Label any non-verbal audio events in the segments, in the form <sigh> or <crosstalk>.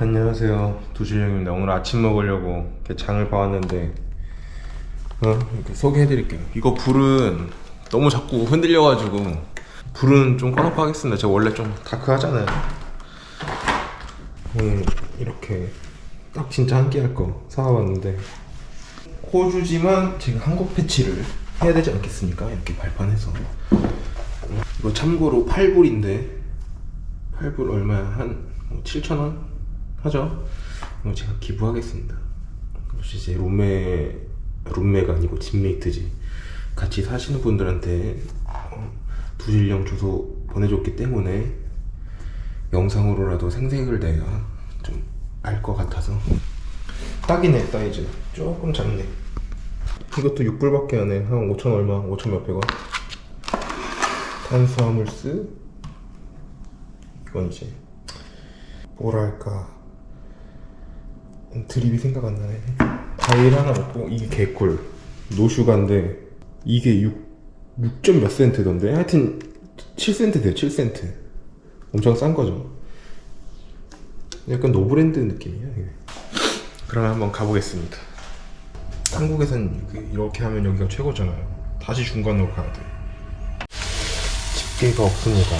안녕하세요. 도준형입니다. 오늘 아침 먹으려고 이렇게 장을 봐왔는데 어, 이렇게 소개해드릴게요. 이거 불은 너무 자꾸 흔들려가지고 불은 좀 꺼놓고 하겠습니다. 제가 원래 좀 다크하잖아요. 오늘 이렇게 딱 진짜 한 끼 할 거 사와봤는데 호주지만 제가 한국 패치를 해야 되지 않겠습니까? 이렇게 발판해서. 이거 참고로 8불인데 8불 얼마야? 한 7,000원? 하죠? 이거 제가 기부하겠습니다. 혹시 이제 룸메 룸메가 아니고 집메이트지. 같이 사시는 분들한테 어, 두질령 주소 보내줬기 때문에 영상으로라도 생색을 내야 좀 알 것 같아서. 딱이네 사이즈. 조금 작네. 이것도 6불밖에 안해. 한 5천 얼마? 5천 몇백 원? 탄수화물스? 이건 이제 뭐랄까 드립이 생각 안 나네. 과일 하나 먹고 이게 개꿀. 노슈가인데 이게 6, 6점 몇 센트던데? 하여튼 7센트 돼요 7센트. 엄청 싼 거죠. 약간 노브랜드 느낌이야 이게. 그러면 한번 가보겠습니다. 한국에선 이렇게- 이렇게 하면 여기가 최고잖아요. 다시 중간으로 가야 돼. 집게가 없습니다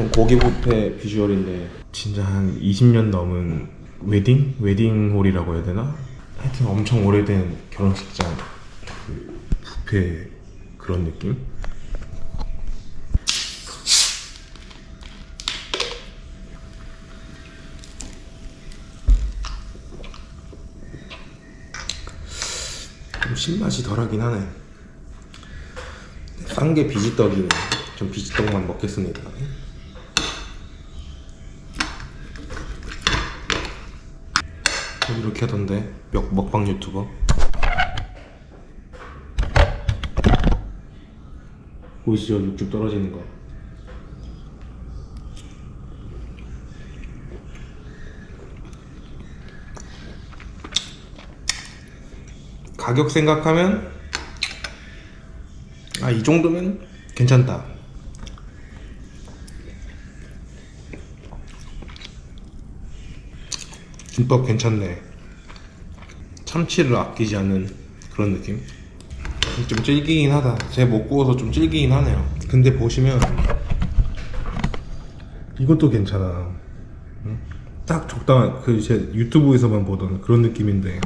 좀 고기 뷔페 비주얼인데 진짜 한 20년 넘은 웨딩? 웨딩홀이라고 해야 되나? 하여튼 엄청 오래된 결혼식장 그 뷔페 그런 느낌? 좀 신맛이 덜하긴 하네 싼 게 비지떡이네 좀 비지떡만 먹겠습니다 이렇게 하던데 먹, 먹방 유튜버. 보이시죠? 육즙 떨어지는 거. 가격 생각하면 아 이 정도면 괜찮다. 김밥 괜찮네 참치를 아끼지 않는 그런 느낌? 좀 질기긴 하다. 제가 못 구워서 좀 질기긴 하네요. 근데 보시면 이것도 괜찮아. 응? 딱 적당한 그 제 유튜브에서만 보던 그런 느낌인데.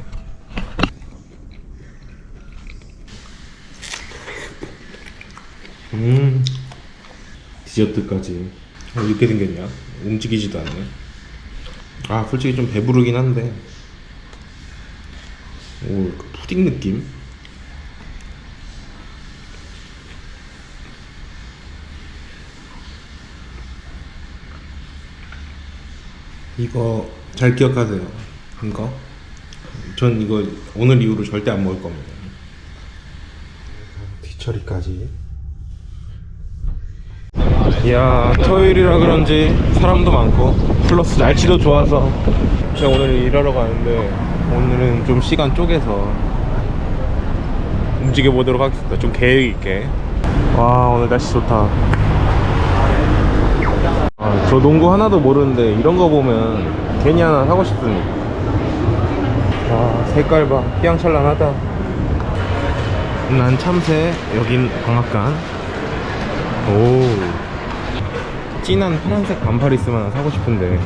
음. 디저트까지. 어, 이렇게 생겼냐? 움직이지도 않네. 아 솔직히 좀 배부르긴 한데 오 그 푸딩 느낌? 이거 잘 기억하세요. 한 거? 전 이거 오늘 이후로 절대 안 먹을 겁니다. 뒤처리까지. 이야 토요일이라 그런지 사람도 많고 플러스 날씨도 좋아서. 제가 오늘 일하러 가는데 오늘은 좀 시간 쪼개서 움직여 보도록 하겠습니다. 좀 계획 있게. 와 오늘 날씨 좋다. 아, 저 농구 하나도 모르는데 이런 거 보면 괜히 하나 사고 싶습니다. 와 색깔 봐. 휘황찬란하다. 난 참새 여긴 방앗간. 오. 진한 파란색 반팔 있으면 사고 싶은데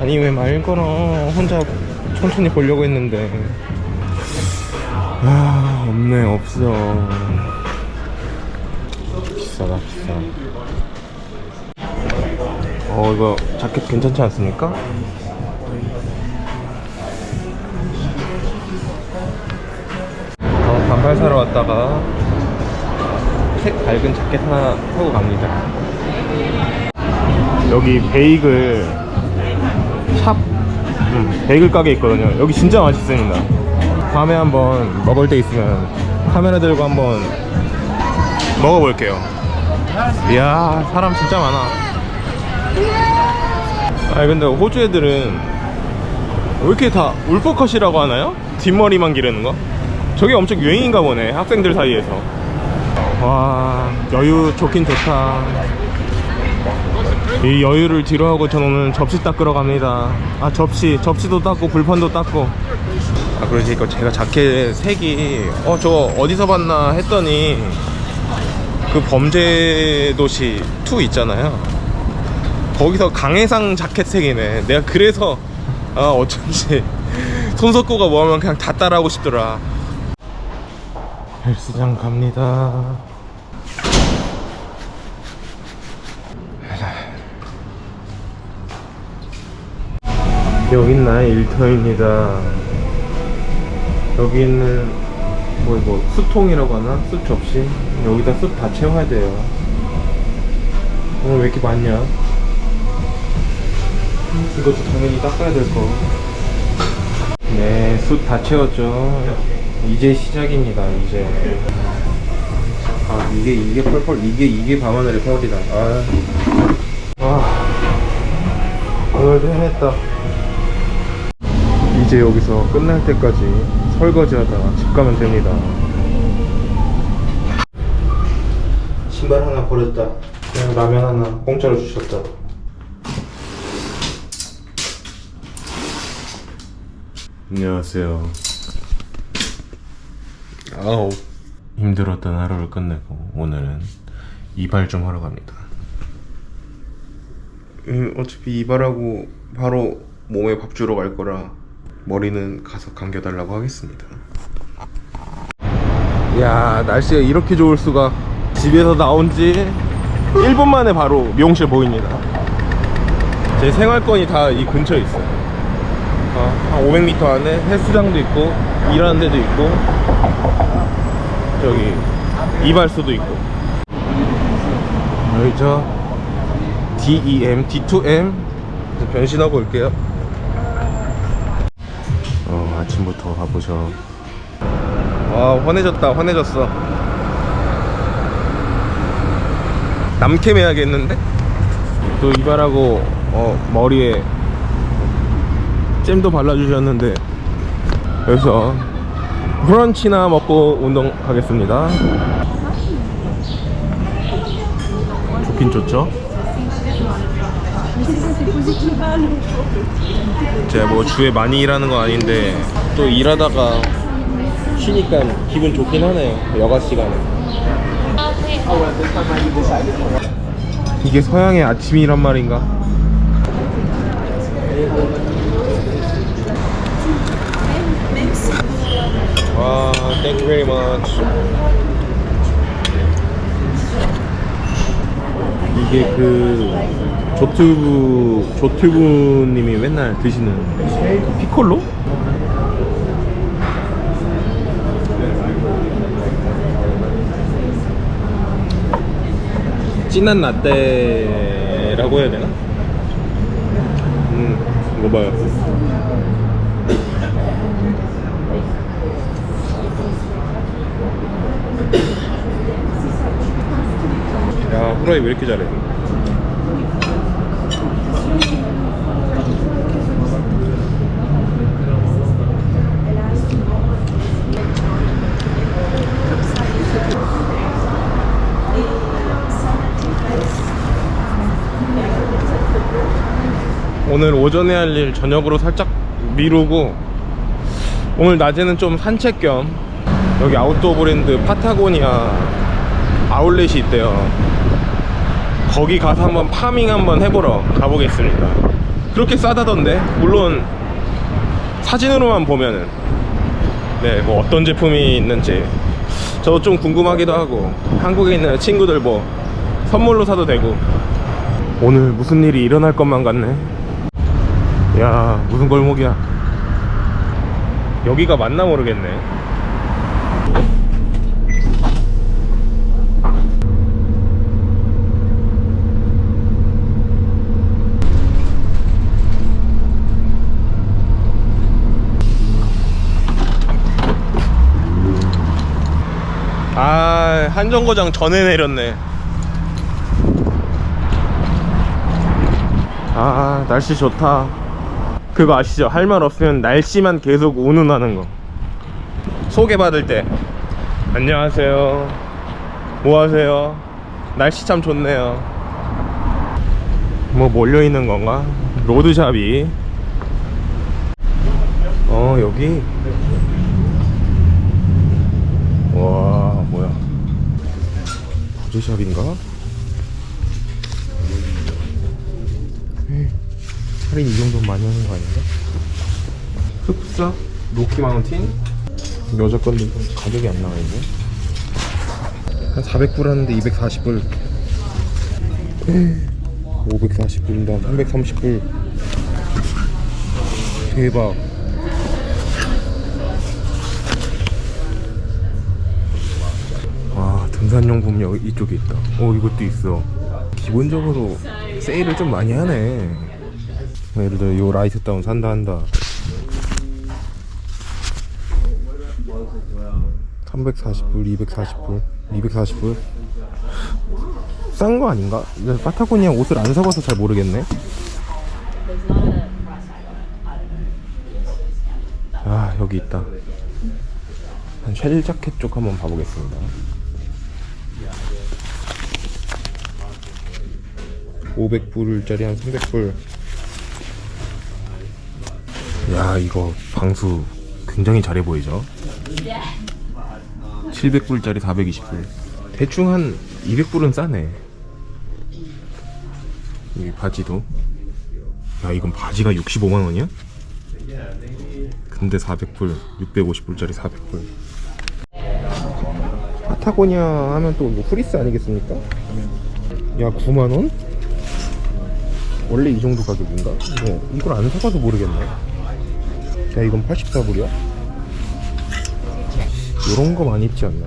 아니 왜말 걸어 혼자 천천히 보려고 했는데 아 없네 없어 비싸다 비싸 어 이거 자켓 괜찮지 않습니까? 어, 반팔 사러 왔다가 색 밝은 자켓 하나 사고 갑니다. 여기 베이글 샵 음, 베이글 가게 있거든요. 여기 진짜 맛있습니다. 다음에 한번 먹을 때 있으면 카메라 들고 한번 먹어볼게요. 이야 사람 진짜 많아. 아니 근데 호주 애들은 왜 이렇게 다 울프컷이라고 하나요? 뒷머리만 기르는 거? 저게 엄청 유행인가 보네 학생들 사이에서 와 여유 좋긴 좋다 이 여유를 뒤로하고 저는 오늘 접시 닦으러 갑니다. 아 접시 접시도 닦고 불판도 닦고. 아 그러니까 제가 자켓 색이 어 저거 어디서 봤나 했더니 그 범죄도시 2 있잖아요. 거기서 강해상 자켓 색이네. 내가 그래서 아 어쩐지 <laughs> 손석구가 뭐하면 그냥 다 따라하고 싶더라. 헬스장 갑니다 여긴 나의 일터입니다 여기는 뭐, 뭐 수통이라고 하나? 숯 접시? 여기다 숯 다 채워야 돼요 오늘 왜 이렇게 많냐? 이것도 당연히 닦아야 될 거. 네, 숯 다 채웠죠. 이제 시작입니다, 이제. 아, 이게, 이게 펄펄, 이게, 이게 밤하늘의 펄이다. 아. 아. 오늘도 해냈다. 이제 여기서 끝날 때까지 설거지 하다가 집 가면 됩니다. 신발 하나 버렸다. 그냥 라면 하나 공짜로 주셨다. 안녕하세요. 아우 힘들었던 하루를 끝내고 오늘은 이발 좀 하러 갑니다. 음, 어차피 이발하고 바로 몸에 밥 주러 갈 거라 머리는 가서 감겨달라고 하겠습니다. 야 날씨가 이렇게 좋을 수가 집에서 나온 지 1분 만에 바로 미용실 보입니다. 제 생활권이 다 이 근처에 있어요. 어, 한 500m 안에 헬스장도 있고 일하는 데도 있고 저기 이발소도 있고 여기 저 DEM, D2M 변신하고 올게요 어 아침부터 가보셔. 와 환해졌다 환해졌어. 남캠 해야겠는데? 또 이발하고 어, 머리에 잼도 발라주셨는데. 그래서 브런치나 먹고 운동 가겠습니다. 좋긴 좋죠 제가 뭐 주에 많이 일하는 건 아닌데 또 일하다가 쉬니까 기분 좋긴 하네요 여가 시간에 이게 서양의 아침이란 말인가? 와, thank you very much. 이게 그 조튜브 조튜브님이 맨날 드시는 그 피콜로? 진한 라떼라고 해야 되나? 음, 이거 봐요. 야 후라이 왜 이렇게 잘해 오늘 오전에 할 일 저녁으로 살짝 미루고 오늘 낮에는 좀 산책 겸 여기 아웃도어 브랜드 파타고니아 아울렛이 있대요. 거기 가서 한번 파밍 한번 해보러 가보겠습니다. 그렇게 싸다던데? 물론 사진으로만 보면은 네, 뭐 어떤 제품이 있는지 저도 좀 궁금하기도 하고 한국에 있는 친구들 뭐 선물로 사도 되고 오늘 무슨 일이 일어날 것만 같네. 야, 무슨 골목이야? 여기가 맞나 모르겠네. 아 한정거장 전에 내렸네 아 날씨 좋다 그거 아시죠? 할 말 없으면 날씨만 계속 운운하는 거 소개받을 때 안녕하세요 뭐 하세요? 날씨 참 좋네요 뭐 몰려있는 건가? 로드샵이 어 여기 와 뭐야 부제샵인가? 할인 이 정도면 많이 하는 거 아닌가? 흡사 로키 마운틴? 여자 건데 가격이 안 나와 있네 한 400불 하는데 240불. 540불인가 330불. 대박. 와 등산용품 여기 이쪽에 있다. 어 이것도 있어. 기본적으로 세일을 좀 많이 하네 예를 들어 요 라이트 다운 산다 한다. 340불 240불 240불. 싼 거 아닌가? 이거 파타고니아 옷을 안 사봐서 잘 모르겠네. 아 여기 있다. 한쉘 자켓 쪽 한번 봐보겠습니다. 500불짜리 한 300불 야 이거 방수 굉장히 잘해 보이죠 700불짜리 420불 대충 한 200불은 싸네 이 바지도 야 이건 바지가 65만원이야? 근데 400불 650불짜리 400불 파타고니아 하면 또뭐 프리스 아니겠습니까? 야 9만원? 원래 이 정도 가격인가? 뭐 이걸 안 사봐서 모르겠네 야 이건 84불이야? 요런 거 많이 입지 않나?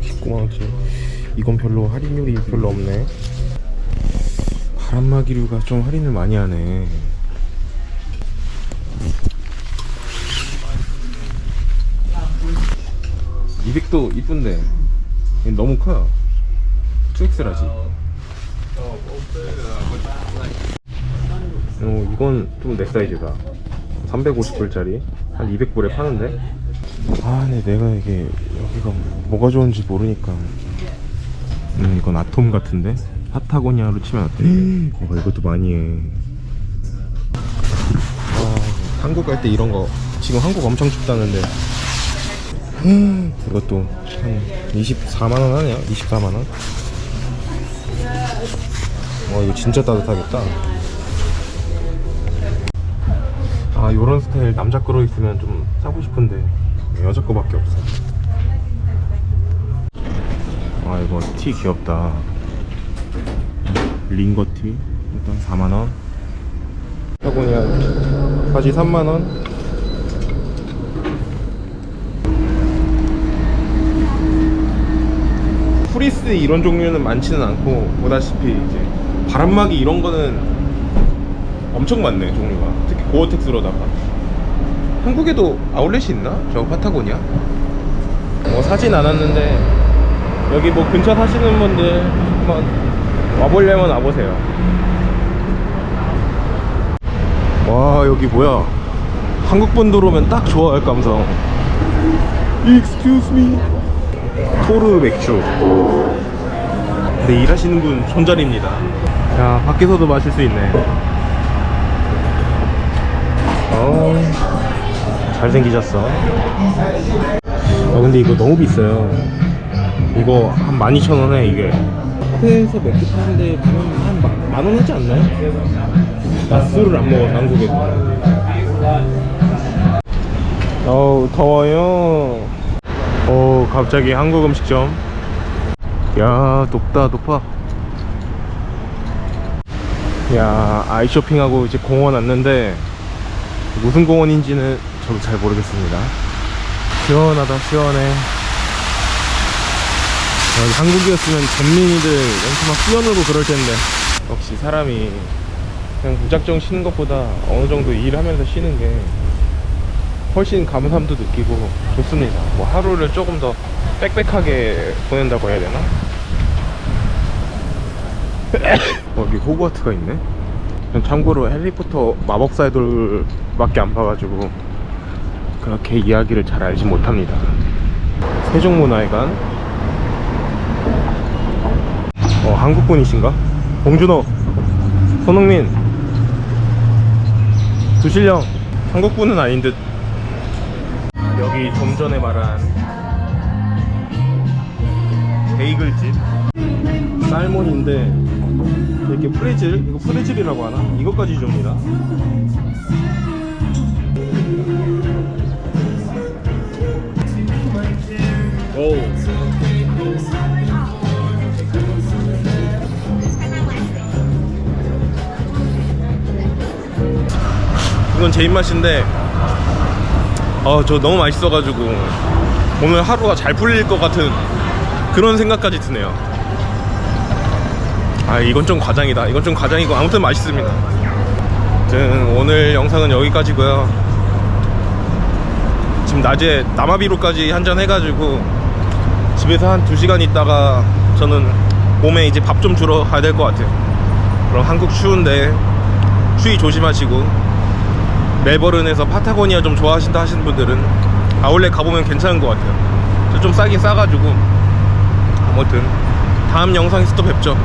19만원치 이건 별로 할인율이 별로 없네. 바람막이류가 좀 할인을 많이 하네. (200도) 이쁜데. 얘 너무 커요 2XL하지 어 이건 좀 내 사이즈다. 350불짜리. 한 200불에 파는데? 아 근데 내가 이게 여기가 뭐가 좋은지 모르니까. 음 이건 아톰 같은데? 파타고니아로 치면 와 이것도 많이 해. 아, 한국 갈 때 이런 거. 지금 한국 엄청 춥다는데. 이것도 한 24만원 하네요 24만원? 와 이거 진짜 따뜻하겠다 아 요런 스타일 남자 거로 있으면 좀 사고 싶은데 여자 거밖에 없어. 아 이거 티 귀엽다. 링거 티? 일단 4만원. 타고니아 바지 3만원. 프리스 이런 종류는 많지는 않고 보다시피 이제 바람막이 이런 거는 엄청 많네 종류가 고어텍스로다가 한국에도 아울렛이 있나? 저 파타고니아? 뭐 사진 않았는데 여기 뭐 근처 사시는 분들 한번 와보려면 와보세요. 와 여기 뭐야? 한국 분들 오면 딱 좋아할 감성. Excuse me. 토르 맥주. 근데 일하시는 분 손자리입니다. 야 밖에서도 마실 수 있네 잘생기셨어. 아 근데 이거 너무 비싸요. 이거 한 12,000원에 이게. 카페에서 맥주 파는데 한 만원 하지 않나요? 나 술을 안 먹어서 한국에서 어우 더워요. 오 갑자기 한국 음식점. 야 높다 높아. 야 아이쇼핑하고 이제 공원 왔는데 무슨 공원인지는 저도 잘 모르겠습니다 시원하다 시원해 여기 한국이었으면 전민이들 연수 막 뛰어놀고 그럴 텐데 역시 사람이 그냥 무작정 쉬는 것보다 어느 정도 일하면서 쉬는 게 훨씬 감사함도 느끼고 좋습니다. 뭐 하루를 조금 더 빽빽하게 보낸다고 해야 되나? <coughs> 어, 여기 호그와트가 있네. 전 참고로 해리포터 마법사의 돌밖에 안 봐가지고 그렇게 이야기를 잘 알지 못합니다. 세종문화회관. 어, 한국분이신가? 봉준호, 손흥민, 두실령. 한국분은 아닌 듯. 여기 좀 전에 말한 베이글집. 쌀몬인데 이렇게 프레즐? 이거 프레즐이라고 하나? 이것까지 줍니다. 오. 이건 제 입맛인데 어, 저 너무 맛있어가지고 오늘 하루가 잘 풀릴 것 같은 그런 생각까지 드네요. 아 이건 좀 과장이다. 이건 좀 과장이고 아무튼 맛있습니다. 아무튼 오늘 영상은 여기까지고요. 지금 낮에 남아비로까지 한잔 해가지고 집에서 한 2시간 있다가 저는 몸에 이제 밥 좀 주러 가야 될 것 같아요. 그럼 한국 추운데 추위 조심하시고 멜버른에서 파타고니아 좀 좋아하신다 하시는 분들은 아울렛 가보면 괜찮은 것 같아요. 저좀 싸긴 싸가지고 아무튼 다음 영상에서 또 뵙죠.